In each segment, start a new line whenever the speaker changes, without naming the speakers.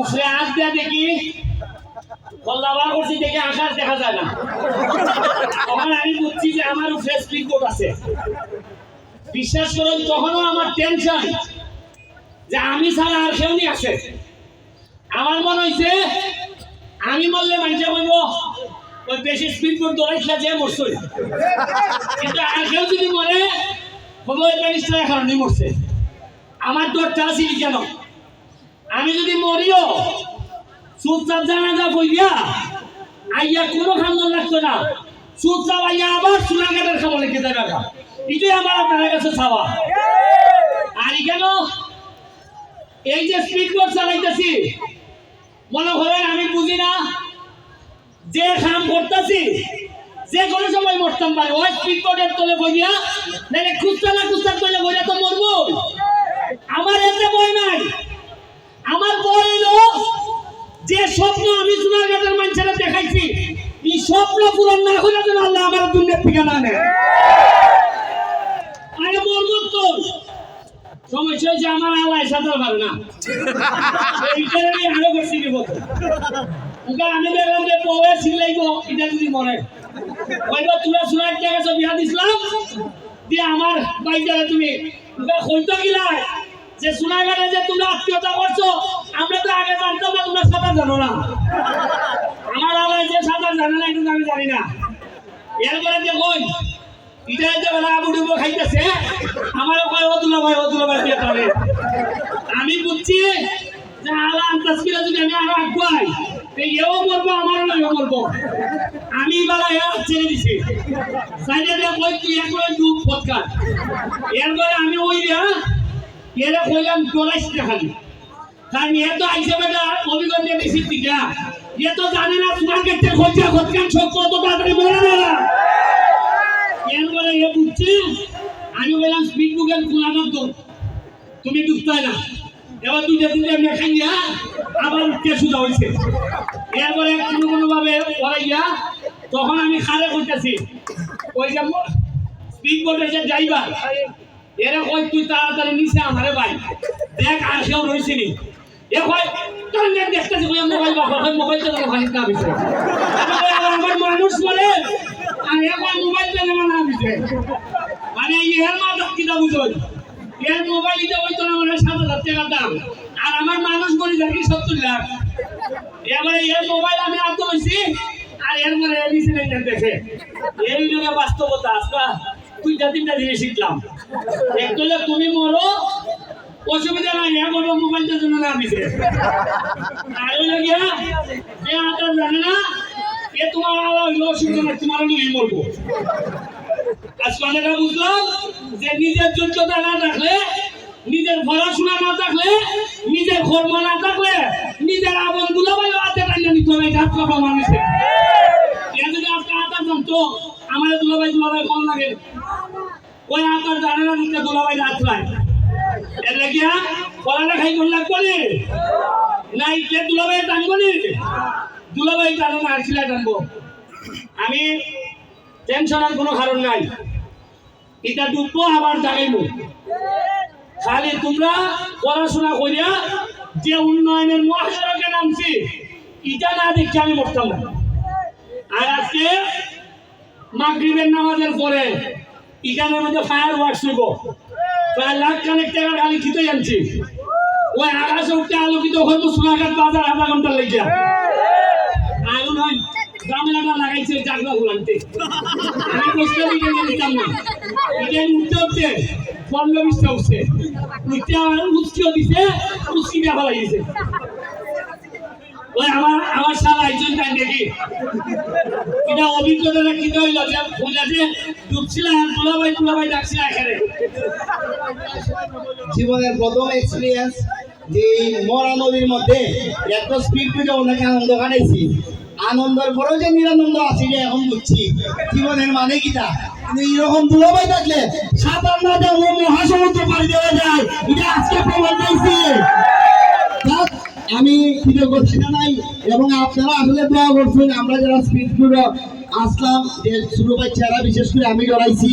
উপরে আঁচ দেয়া দেখি কল্লাবার করছি দেখে আকাশ দেখা যায় না। তখন আমি বুঝছি যে আমার উপরে স্পিড বোট আছে। বিশ্বাস করুন, তখনও আমার টেনশন যে আমি ছাড়া আর কেউ আছে। আমার মনে হয়েছে আমি মরলে মানুষে বলব ওই বেশি স্পিড বোট দৌড়াইছিল যে মরছই। কিন্তু আর কেউ যদি মরে বলব ওই ব্যারিস্টার কারণে মরছে। আমার দরটা আছিল কেন? আমি যদি মরিও, চুপচাপ জানা যা বইয়া আইয়া কোনো খান্দন লাগতো না। চুপচাপ আইয়া আবার সোনাঘাটের খাব লিখে দেবে এটাই আমার আপনার কাছে চাওয়া। আর কেন? এই যে স্পিড বোট চালাইতেছি, মনে করেন আমি বুঝি না, যে কাম করতেছি, যে কোনো সময় মরতাম পারে ওই স্পিড বোটের তলে বইয়া নাহলে খুঁজতে না খুঁজতে তলে বইয়া তো মরবো। আমার এতে বই নাই। আমার বই হলো যে স্বপ্ন আমি সোনারঘাটের মানুষেরা দেখাইছি, এই স্বপ্ন পূরণ না করে যেন আল্লাহ আমার দুনিয়ার ঠিকানা নেয়। আরে মরবো তো সমস্যা হচ্ছে আমার আল্লাহ সাঁতার পারে না। এইটার আমি আরও বেশি আমি দেখলাম যে বউয়ে ছিলাইব এটা যদি মরে কইব তোমরা সোনার জায়গা বিয়া দিছিলাম, দিয়ে আমার বাইকারে তুমি। ওকে কইতো গিলাই যে সোনাঘাটে যে তোমরা আত্মীয়তা করছ, আমরা তো আগে জানতাম না তোমরা সাঁতার জানো না। আমার আবার যে সাঁতার জানে না এটা আমি জানি না। এরপরে যে কই খাইতেছে আমি বুঝছি যে মরবো আমারও আমি কই তুই এক এরপরে আমি ওই দিয়া এরা কইলাম তোরাইস না খালি। কারণ এ তো আইসে বেটা অভিজ্ঞতা বেশি টিকা এ তো জানে না তোমার ক্ষেত্রে খোঁজা খোঁজকান সব কত তাড়াতাড়ি মরে না এরপরে এ বুঝছি, আমি বললাম স্পিড বুকের খোলানোর তো? তুমি ডুবতে না। এবার দুইটা তিনটা এমনি খাইয়া আবার উঠতে সোজা হয়েছে। এরপরে কোনো কোনো ভাবে পড়াইয়া তখন আমি খারে করতেছি। ওই যে স্পিড বোটের যে ড্রাইভার এরা কই, তুই তাড়াতাড়ি নিচে আমারে ভাই। দেখ কেউ রয়েছে নি। এ কয় তোর নেট দেখতেছি কই মোবাইল বা কই, মোবাইল তো খালি না আমার মানুষ বলে, আর এ কয় মোবাইল তো না বিছে মানে এর মা কিটা বুঝল? এর মোবাইল দিতে হইতো না মানে সাত হাজার টাকা দাম। আর আমার মানুষ বলি দেখি সত্তর লাখ। এবারে এর মোবাইল আমি আনতে হয়েছি আর এর মানে এডিসি দেখে। এই যুগে বাস্তবতা আজকা দুইটা, তিনটা জিনিস শিখলাম। একটা হলো তুমি মরো, অসুবিধা নাই হ্যাঁ বলব মোবাইলটার জন্য না দিছে। আর জানে না, এ তোমার হইল, অসুবিধা নাই, তোমার মরবো। বুঝলাম যে নিজের যোগ্যতা না থাকলে, নিজের পড়াশোনা না থাকলে, নিজের কর্ম না থাকলে, নিজের আবনগুলো হাতে টাইনে নিতে হবে, এটা কথা মানুষের এ যদি জানতো আমার দুলাভাই দুলাভাই কম লাগে। ওই আকার জানে না নিতে দুলাভাই পায় এর লাগিয়া পড়ালেখাই করে লাগবো নি? না ইটলে দুলাভাই টানবো নি? দুলাভাই টানো না আর টানবো। আমি টেনশনের কোনো কারণ নাই। এটা ডুববো, আবার জাগাইবো। খালি তোমরা পড়াশোনা করিয়া যে উন্নয়নের মহাসড়কে নামছি এটা না দেখে আমি মরতাম না। আর আজকে মাগরিবের নামাজের পরে ইটানের মধ্যে ফায়ার ওয়ার্কস হইব প্রায় লাখ খানেক টাকা খালি খিতে আনছি। ওই আকাশে উঠতে আলোকিত হয়তো সোনাঘাট বাজার আধা ঘণ্টা লেগে নয় জামেলাটা লাগাইছে আমার লাগিয়েছে ওই আমার আমার সারা একজন দেখি। এটা অভিজ্ঞতাটা কি হইল যে পূজাতে ডুবছিলাম দুলাভাই দুলাভাই ডাকছিল এখানে।
জীবনের প্রথম এক্সপিরিয়েন্স যে মরা নদীর মধ্যে এত স্পিড পিটে অনেক আনন্দ কাটাইছি। আনন্দের পরেও যে নিরানন্দ আছে এটা এখন বুঝছি। জীবনের মানে কিটা কিন্তু এরকম দুলাভাই থাকলে সাঁতার না জানলে মহাসমুদ্র পাড়ি দেওয়া যায়। এটা আজকে প্রমাণ পেয়েছি। আমি কৃতজ্ঞতা জানাই এবং আপনারা আসলে দোয়া করছেন, আমরা যারা স্পিড আসলাম যে ছোট বাচ্চারা বিশেষ করে আমি জড়াইছি।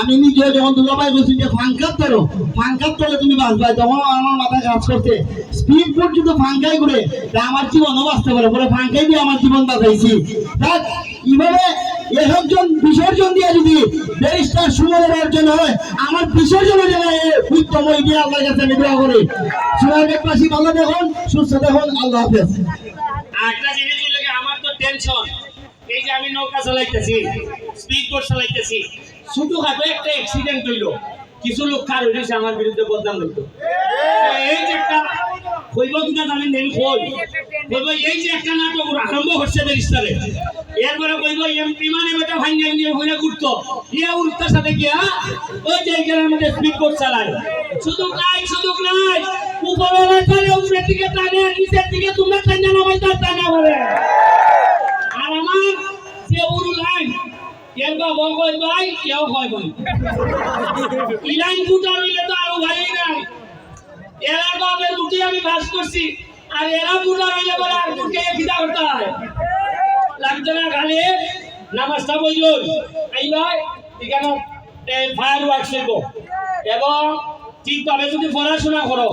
আমি নিজে যখন দুলাভাই বলছি যে ফাঙ্কার ধরো ফাঙ্কার তলে তুমি বাঁচবা তখন আমার মাথায় কাজ করতে স্পিড পর্যন্ত ফাঙ্কাই করে, তা আমার জীবনও বাঁচতে পারে বলে ফাঙ্কাই দিয়ে আমার জীবন বাঁচাইছি। দেখ এইভাবে একজন বিসর্জন দিয়ে যদি ব্যারিস্টার সুমনের অর্জন হয়, আমার বিসর্জনের জন্য ওই দিয়ে আল্লাহর কাছে আমি দোয়া করি। সুরাজের পাশে ভালো দেখুন সুস্থ দেখুন আল্লাহ হাফেজ।
একটা জিনিস হলো কি, আমার তো টেনশন এই যে আমি নৌকা চালাইতেছি স্পিড বোট চালাইতেছি ছোটখাটো একটা অ্যাক্সিডেন্ট হইল। কিছু লোক কার হইছে আমার বিরুদ্ধে বদনাম হইতো এই যে একটা হইব কিনা জানেন নেই কই কইব এই যে একটা নাটক আরম্ভ হচ্ছে ব্যারিস্টারে। এরপরে কইব এমপি মানে বেটা ভাঙ্গা নিয়ে হইলে ঘুরতো। ইয়া উল্টার সাথে গিয়া ওই এখানের মধ্যে স্পিড বোট চালায়। শুধু নাই শুধু নাই। উপরওয়ালা চালে উপরের দিকে টানে, নিচের দিকে তোমরা টানে নামাই তার টানে করে আর আমার যে উরু লাইন কেনবা বল কই ভাই, কেউ কয় ভাই। ই লাইন ফুটা রইলে তো আরও ভাই নাই। এরা বাপে দুটি আমি বাস করছি, আর এরা ফুটা রইলে বলে আর দুটি খিদা করতে হয়। না খালি নামাজটা বইল এই ভাই, এখানে ফায়ার ওয়ার্ক শিল্প এবং ঠিকভাবে যদি পড়াশোনা করো,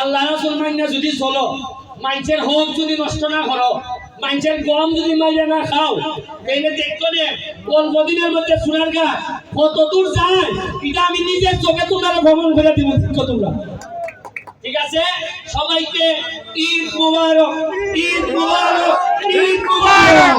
আল্লাহ রসুল মান্য যদি চলো মানুষের হোক যদি নষ্ট না করো মানুষের গম যদি মাইলে না খাও, তাইলে দেখতো নে অল্প দিনের মধ্যে সোনার গা কত দূর যায়, এটা আমি নিজের চোখে তোমরা ভ্রমণ করে দিব তোমরা। ঠিক আছে? সবাইকে ঈদ মুবারক ঈদ মুবারক ঈদ মুবারক।